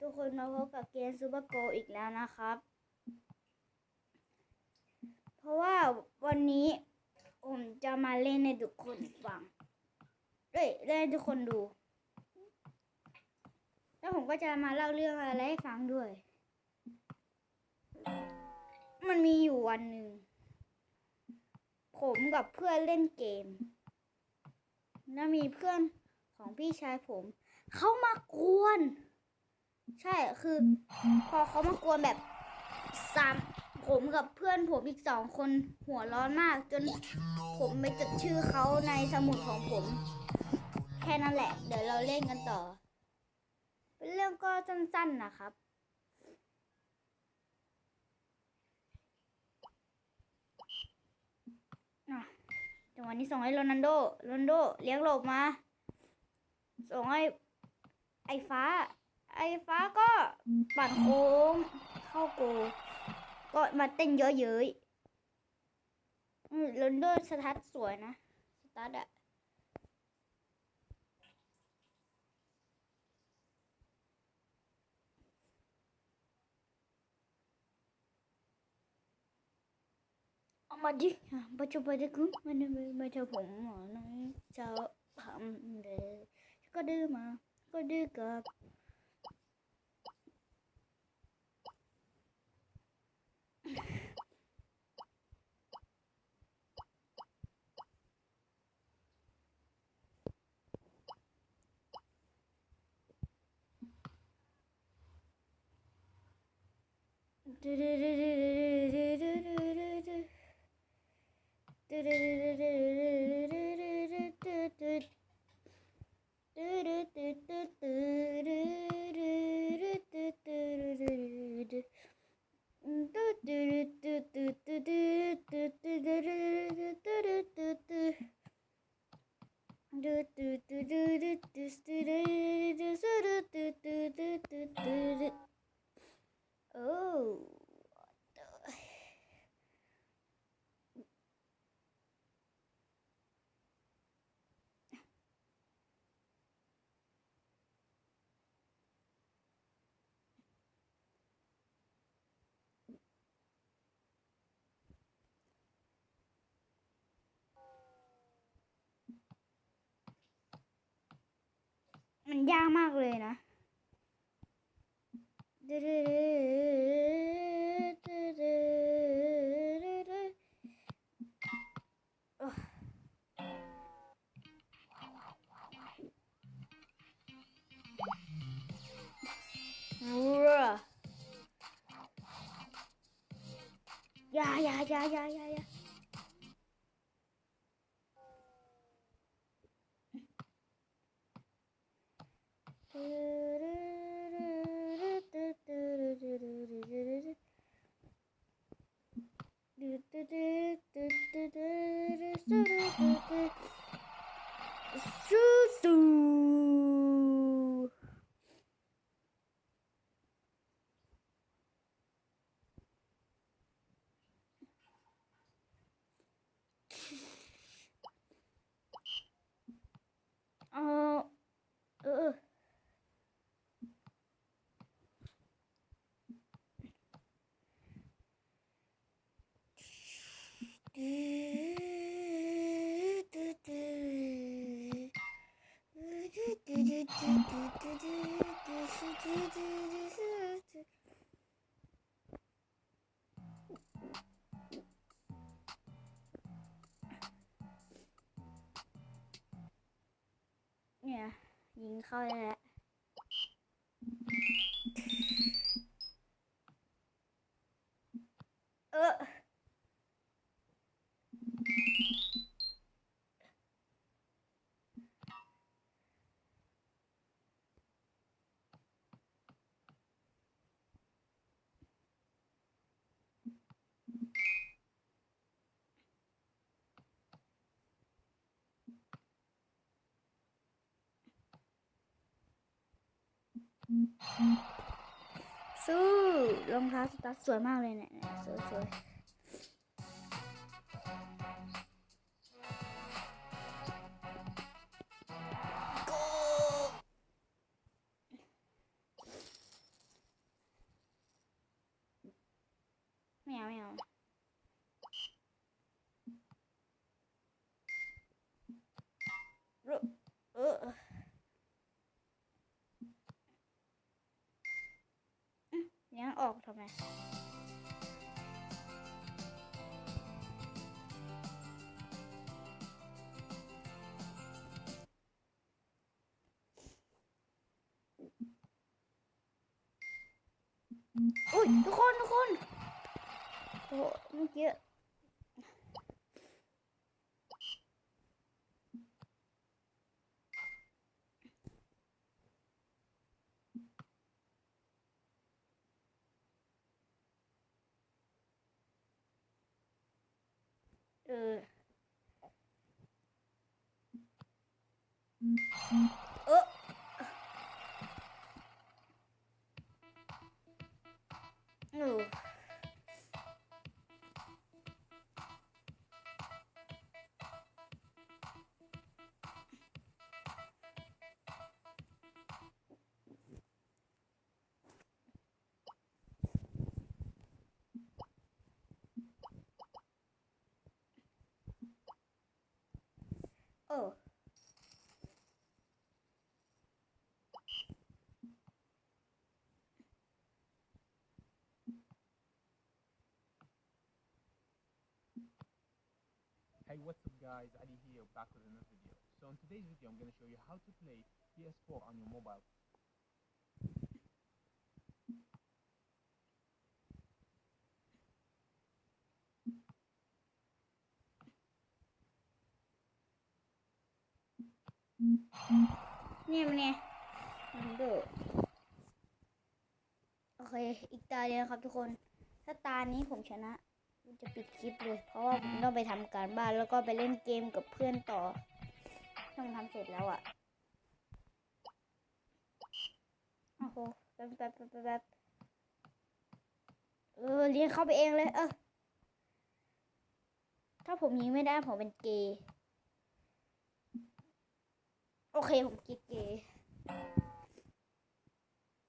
ทุกคนมาพบกับเกมซูเปอร์โกอีกแล้วนะครับ เพราะว่าวันนี้ผมจะมาเล่นให้ทุกคนฟังเอ้ยเล่นให้ทุกคนดู แล้วผมก็จะมาเล่าเรื่องอะไรให้ฟังด้วย มันมีอยู่วันหนึ่ง ผมกับเพื่อนเล่นเกม แล้วมีเพื่อนของพี่ชายผม เขามากวน ใช่คือ พอเขามากวนแบบสามผมกับเพื่อนผมอีกสองคนหัวร้อนมาก จนผมไปจดชื่อเขาในสมุดของผม แค่นั้นแหละ เดี๋ยวเราเล่นกันต่อ เป็นเรื่องก็สั้นๆนะครับอะจังหวะนี้ส่งให้โรนันโดโรนันโดเลี้ยงหลบมา ส่งให้ไอ้ฟ้า ไอ้ฟ้าก็ปั่นโค้งเข้าโก ก็มาเต้นเยอะเย้ยอืมโรนันสตาร์ทสวยนะสตาร์ทอะเอามาดิอะบัจจุบันเด็กคุณมันไม่ไม่ใช่ผมหมอน้องจะทำเลยก็ดื้อมา ก็ดื้อกับ โอ้ มันยากมากเลยนะอย่าอย่า อย่าอย่าอย่าอย่า สู้ๆเออเออ เนี่ยยิงเข้าเลยแหละเออ สู้รองเท้าสตั๊ดสวยมากเลยเนี่ยเนี่ยสวย ออกทำไมอุ้ยทุกคน ทุกคนโอ้เมื่อกี้ เ Hey what's up guys, Ali here back with another video. So in today's video I'm going to show you how to play PS4 on your mobile. เนี่ยมันเนี่ยมันดูโอเค อีกตาเดียวครับทุกคน ถ้าตานี้ผมชนะ จะปิดคลิปเลย เพราะว่าผมต้องไปทำการบ้านแล้วก็ไปเล่นเกมกับเพื่อนต่อ ต้องทำเสร็จแล้วอะ่ะโอ้โหแป๊บแป๊บแป๊บแป๊บแป๊บเออเรียนเข้าไปเองเลย เออ ถ้าผมยิงไม่ได้ผมเป็นเกย์โอเค ผมกิ๊กเกย์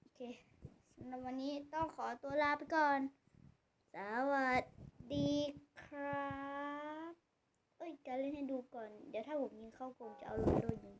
โอเคสำหรับวันนี้ต้องขอตัวลาไปก่อน สวัสดีีครับ เอ้ย จะเล่นให้ดูก่อน เดี๋ยวถ้าผมยิงเข้ากลงจะเอาโรนลโดยิง